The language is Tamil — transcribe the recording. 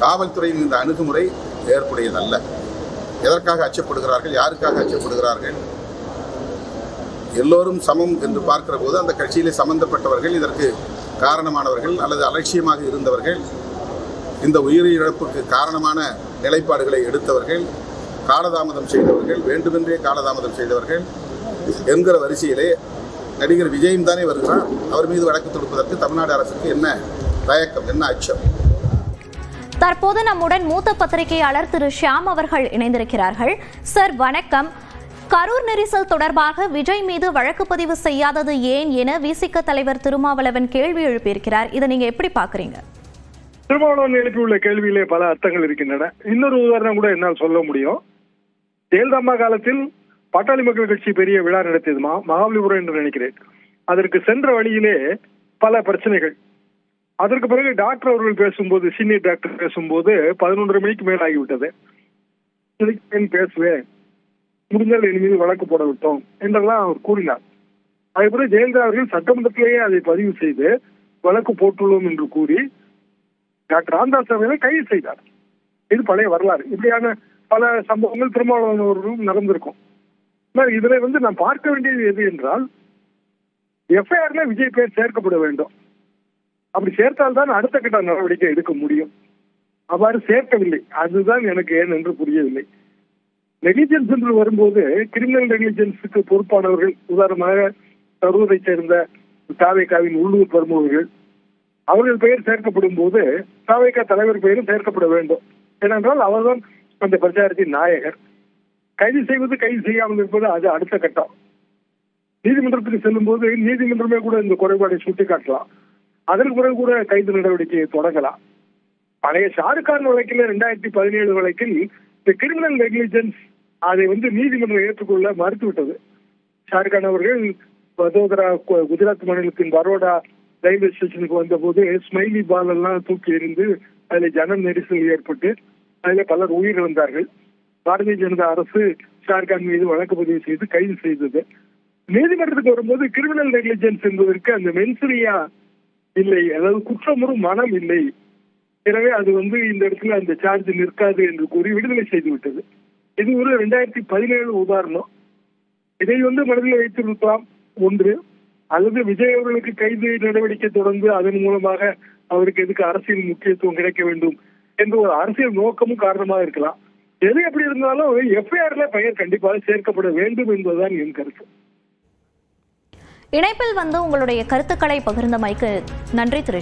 காவல்துறையின் இந்த அணுகுமுறை ஏற்புடையதல்ல எதற்காக அச்சப்படுகிறார்கள் யாருக்காக அச்சப்படுகிறார்கள்? எல்லோரும் சமம் என்று பார்க்கிற போது அந்த கட்சியிலே சம்பந்தப்பட்டவர்கள் இதற்கு காரணமானவர்கள் அல்லது அலட்சியமாக இருந்தவர்கள் இந்த உயிரிழப்புக்கு காரணமான நிலைப்பாடுகளை எடுத்தவர்கள் காலதாமதம் செய்தவர்கள் வேண்டுமென்றே காலதாமதம் செய்தவர்கள் என்கிற வரிசையிலே நடிகர் விஜயும் தானே வருகிறார் அவர் மீது வழக்கு தொடுப்பதற்கு தமிழ்நாடு அரசுக்கு என்ன தயக்கம் என்ன அச்சம்? தற்போது நம்முடன் மூத்த பத்திரிகையாளர் திரு ஷியாம் அவர்கள் இணைந்திருக்கிறார்கள். சார் வணக்கம். கரூர் நெரிசல் தொடர்பாக விஜய் மீது வழக்கு பதிவு செய்யாதது ஏன் என விசிக தலைவர் திருமாவளவன் கேள்வி எழுப்பியிருக்கிறார். இதை நீங்க எப்படி பாக்குறீங்க திருமாவளவன் எழுப்பியுள்ள கேள்வியிலே பல அர்த்தங்கள் இருக்கின்றன. இன்னொரு உதாரணம் கூட என்னால் சொல்ல முடியும். ஜெயலலிதா காலத்தில் பாட்டாளி மக்கள் கட்சி பெரிய விழா நடத்தியது மகாபலிபுரம் என்று நினைக்கிறேன். அதற்கு சென்ற வழியிலே பல பிரச்சனைகள். அதற்கு பிறகு டாக்டர் அவர்கள் பேசும்போது சீனியர் டாக்டர் பேசும்போது பதினொன்றரை மணிக்கு மேல் ஆகிவிட்டது இதுக்கு பேசுவேன். முடிஞ்சால் என் மீது வழக்கு போட விட்டோம் என்றெல்லாம் அவர் கூறினார். அதே ஜெயலலிதா அவர்கள் சட்டமன்றத்திலேயே அதை பதிவு செய்து வழக்கு போட்டுள்ளோம் என்று கூறி டாக்டர் ராமதாஸ் அவர்களை கைது செய்தார். இது பழைய வரலாறு. இப்படியான பல சம்பவங்கள் திருமாவளவன் நடந்திருக்கும். இதில் இதுல வந்து நான் பார்க்க வேண்டியது எது என்றால் எஃப்ஐஆர்ல விஜய் பேர் சேர்க்கப்பட வேண்டும். அப்படி சேர்த்தால்தான் அடுத்த கட்ட நடவடிக்கை எடுக்க முடியும். அவ்வாறு சேர்க்கவில்லை. அதுதான் எனக்கு ஏன் என்று புரியவில்லை. நெகிலிஜென்ஸ் என்று வரும்போது கிரிமினல் நெகிலிஜென்ஸுக்கு பொறுப்பானவர்கள் உதாரணமாக கரூரை சேர்ந்த தாவேகாவின் உள்ளூர் பிரமுகர்கள் அவர்கள் பெயர் சேர்க்கப்படும் போது தாவேக்கா தலைவர் பெயரும் சேர்க்கப்பட வேண்டும். ஏனென்றால் அவர்தான் அந்த பிரச்சாரத்தின் நாயகர். கைது செய்வது கைது செய்யாமல் இருப்பது அது அடுத்த கட்டம். நீதிமன்றத்துக்கு செல்லும் போது நீதிமன்றமே கூட இந்த குறைபாடை சுட்டிக்காட்டலாம். அதன் பிறகு கூட கைது நடவடிக்கையை தொடங்கலாம். பழைய ஷாருக்கான் வழக்கில் ரெண்டாயிரத்தி பதினேழு வழக்கில் இந்த கிரிமினல் நெக்லிஜென்ஸ் அதை வந்து நீதிமன்றம் ஏற்றுக்கொள்ள மறுத்துவிட்டது. ஷாருக்கான் அவர்கள் வதோதரா கு- குஜராத் மாநிலத்தின் பரோடா ரயில்வே ஸ்டேஷனுக்கு வந்தபோது ஸ்மைலி பால் எல்லாம் தூக்கி எறிந்து அதில் ஜன நெரிசல் ஏற்பட்டு அதில் பலர் உயிரிழந்தார்கள். பாரதிய ஜனதா அரசு ஷாருக்கான் மீது வழக்கு பதிவு செய்து கைது செய்தது. நீதிமன்றத்துக்கு வரும்போது கிரிமினல் நெக்லிஜென்ஸ் என்பதற்கு அந்த மென்சரியா இல்லை. அதாவது குற்றமுறும் மனம் இல்லை. எனவே அது வந்து இந்த இடத்துல அந்த சார்ஜ் நிற்காது என்று கூறி விடுதலை செய்து விட்டது. இது ஒரு ரெண்டாயிரத்தி பதினேழு உதாரணம். இதை வந்து மனதில் வைத்திருக்கலாம். ஒன்று அல்லது விஜய் அவர்களுக்கு கைது நடவடிக்கை தொடர்ந்து அதன் மூலமாக அவருக்கு எதுக்கு அரசியல் முக்கியத்துவம் கிடைக்க வேண்டும் என்ற ஒரு அரசியல் நோக்கமும் காரணமாக இருக்கலாம். எது எப்படி இருந்தாலும் எஃப்ஐஆர்ல பெயர் கண்டிப்பாக சேர்க்கப்பட வேண்டும் என்பதுதான் என் கருத்து. இணைப்பில் வந்து உங்களுடைய கருத்துக்களை பகிர்ந்தமைக்கு நன்றி திரு